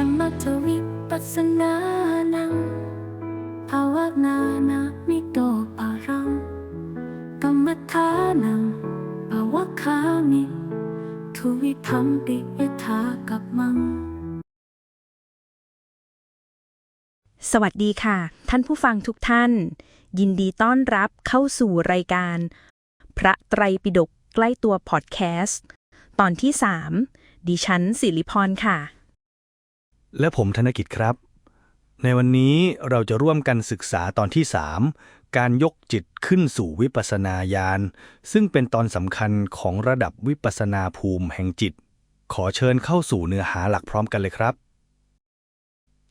สมัทวิปัสสนานังภาวนานามิโตปารังกรรมฐานังภาวคามิทุวิพัมปิยถากับมัง สวัสดีค่ะ ท่านผู้ฟังทุกท่าน ยินดีต้อนรับเข้าสู่รายการ พระไตรปิฎกใกล้ตัวพอดแคสต์ ตอนที่ 3 ดิฉันสิริพรค่ะ และผมธนกิจครับ ในวันนี้เราจะร่วมกันศึกษาตอนที่ 3 การยกจิตขึ้นสู่วิปัสนาญาณ ซึ่งเป็นตอนสำคัญของระดับวิปัสนาภูมิแห่งจิต ขอเชิญเข้าสู่เนื้อหาหลักพร้อมกันเลยครับ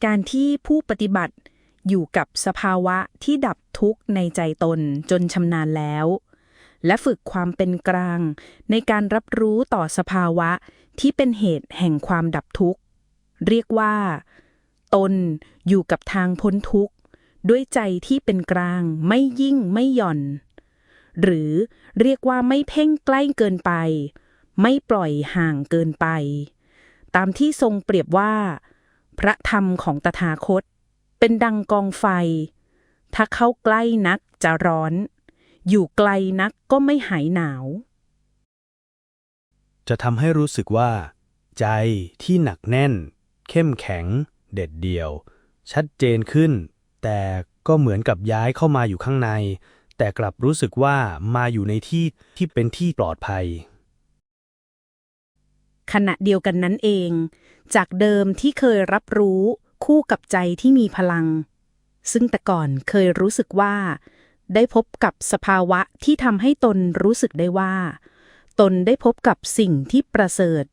การที่ผู้ปฏิบัติอยู่กับสภาวะที่ดับทุกข์ในใจตนจนชำนาญแล้ว และฝึกความเป็นกลาง ในการรับรู้ต่อสภาวะที่เป็นเหตุแห่งความดับทุกข์ เรียกว่า ตนอยู่กับทางพ้นทุกข์ ด้วยใจที่เป็นกลางไม่ยิ่งไม่หย่อน หรือเรียกว่าไม่เพ่งใกล้เกินไป ไม่ปล่อยห่างเกินไป ตามที่ทรงเปรียบว่า พระธรรมของตถาคต เป็นดังกองไฟ ถ้าเข้าใกล้นักจะร้อน อยู่ไกลนักก็ไม่หายหนาวจะทำให้รู้สึกว่า ใจที่หนักแน่น เข้มแข็ง เด็ดเดี่ยว ชัดเจนขึ้น แต่ก็เหมือนกับย้ายเข้ามาอยู่ข้างใน แต่กลับรู้สึกว่ามาอยู่ในที่ที่เป็นที่ปลอดภัย ขณะเดียวกันนั้นเอง จากเดิมที่เคยรับรู้คู่กับใจที่มีพลัง ซึ่งแต่ก่อนเคยรู้สึกว่า ได้พบกับสภาวะที่ทำให้ตนรู้สึกได้ว่า ตนได้พบกับสิ่งที่ประเสริฐ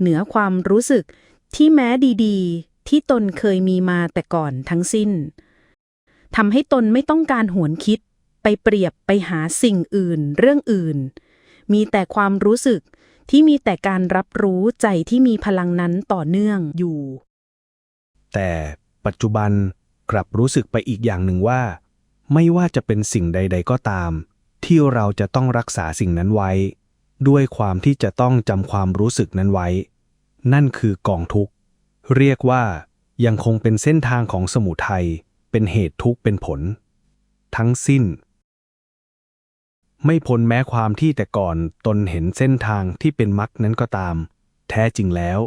เหนือความรู้สึก ที่แม้ดีๆ ที่ตนเคยมีมาแต่ก่อนทั้งสิ้นทำให้ตนไม่ต้องการหวนคิด ไปเปรียบไปหาสิ่งอื่น เรื่องอื่น มีแต่ความรู้สึกที่มีแต่การรับรู้ใจที่มีพลังนั้นต่อเนื่องอยู่ แต่ปัจจุบันกลับรู้สึกไปอีกอย่างหนึ่งว่า ไม่ว่าจะเป็นสิ่งใด ๆ ก็ตาม ที่เราจะต้องรักษาสิ่งนั้นไว้ ด้วยความที่จะต้องจำความรู้สึกนั้นไว้ นั่นคือกองทุกข์ เรียกว่ายังคงเป็นเส้นทางของสมุทัยเป็นเหตุทุกข์เป็นผล ทั้งสิ้น ไม่พ้นแม้ความที่แต่ก่อนตนเห็นเส้นทางที่เป็นมรรคนั้นก็ตาม แท้จริงแล้ว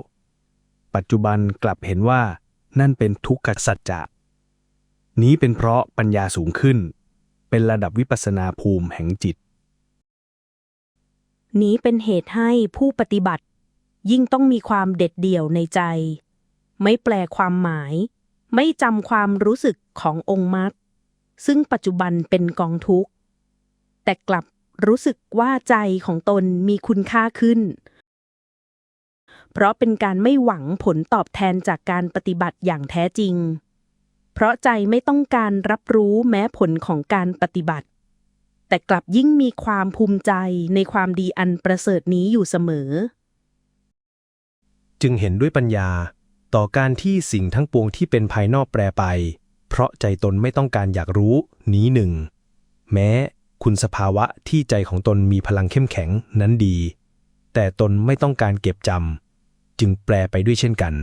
ปัจจุบันกลับเห็นว่านั่นเป็นทุกขสัจจะนี้เป็นเพราะปัญญาสูงขึ้น เป็นระดับวิปัสนาภูมิแห่งจิต นี้เป็นเหตุให้ผู้ปฏิบัติ ยิ่งต้องมีความเด็ดเดี่ยวในใจ ไม่แปลความหมาย ไม่จำความรู้สึกขององค์มรรคซึ่งปัจจุบันเป็นกองทุกข์ แต่กลับรู้สึกว่าใจของตนมีคุณค่าขึ้น เพราะเป็นการไม่หวังผลตอบแทนจากการปฏิบัติอย่างแท้จริง เพราะใจไม่ต้องการรับรู้แม้ผลของการปฏิบัติ แต่กลับยิ่งมีความภูมิใจในความดีอันประเสริฐนี้อยู่เสมอ จึงเห็นด้วยปัญญา ต่อการที่สิ่งทั้งปวงที่เป็นภายนอกแปรไป เพราะใจตนไม่ต้องการอยากรู้นี้หนึ่ง แม้คุณสภาวะที่ใจของตนมีพลังเข้มแข็งนั้นดี แต่ตนไม่ต้องการเก็บจำจึงแปรไปด้วยเช่นกัน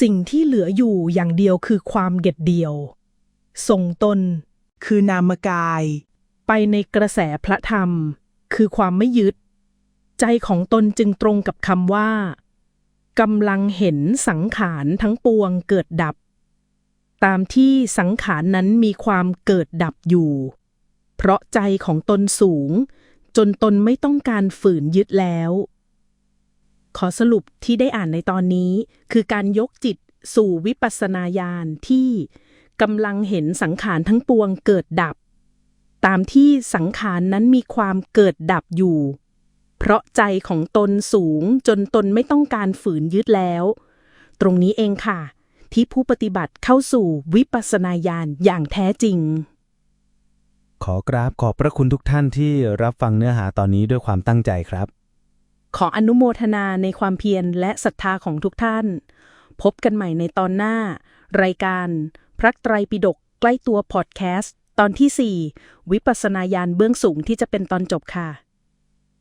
สิ่งที่เหลืออยู่อย่างเดียวคือความเด็ดเดียวทรงตน คือนามกาย ไปในกระแสพระธรรม คือความไม่ยึด ใจของตนจึงตรงกับคำว่ากำลังเห็นสังขารทั้งปวงเกิดดับ ตามที่สังขารนั้นมีความเกิดดับอยู่ เพราะใจของตนสูง จนตนไม่ต้องการฝืนยึดแล้ว ขอสรุปที่ได้อ่านในตอนนี้ คือการยกจิตสู่วิปัสสนาญาณที่กำลังเห็นสังขารทั้งปวงเกิดดับ ตามที่สังขารนั้นมีความเกิดดับอยู่ เพราะใจของตนสูงจนตนไม่ต้องการฝืนยึดแล้ว ตรงนี้เองค่ะ ที่ผู้ปฏิบัติเข้าสู่วิปัสสนาญาณอย่างแท้จริง ขอกราบขอบพระคุณทุกท่านที่รับฟังเนื้อหาตอนนี้ด้วยความตั้งใจครับ ขออนุโมทนาในความเพียรและศรัทธาของทุกท่าน พบกันใหม่ในตอนหน้า รายการ พระไตรปิฎกใกล้ตัวพอดแคสต์ตอนที่ 4 วิปัสสนาญาณเบื้องสูงที่จะเป็นตอนจบค่ะ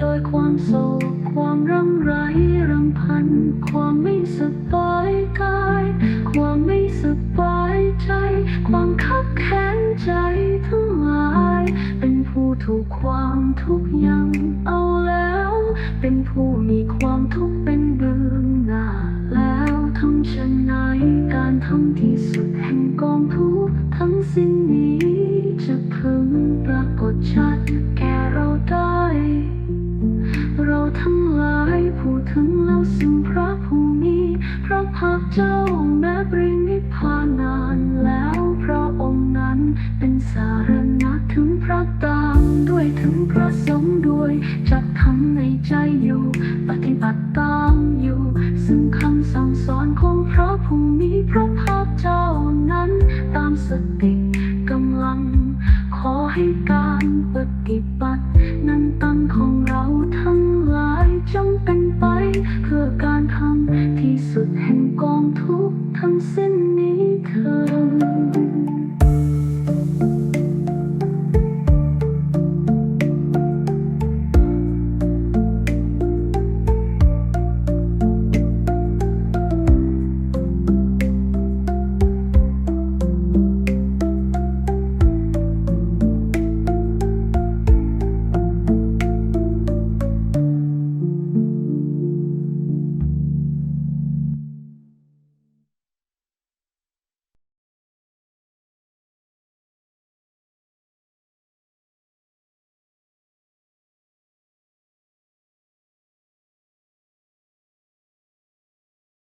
โดยความโศกความร่ำไรรำพัน ความไม่สบายกาย ความไม่สบายใจ ความคับแค้นใจทั้งหลาย เป็นผู้ถูกความทุกข์ยังเอา เป็นสารณะถึงพระตามด้วยถึงพระสงฆ์ด้วยจักทำในใจอยู่ ปฏิบัติตามอยู่ ซึ่งคำสั่งสอนของพระผู้มีพระภาคเจ้านั้น ตามสติกำลัง ขอให้การปฏิ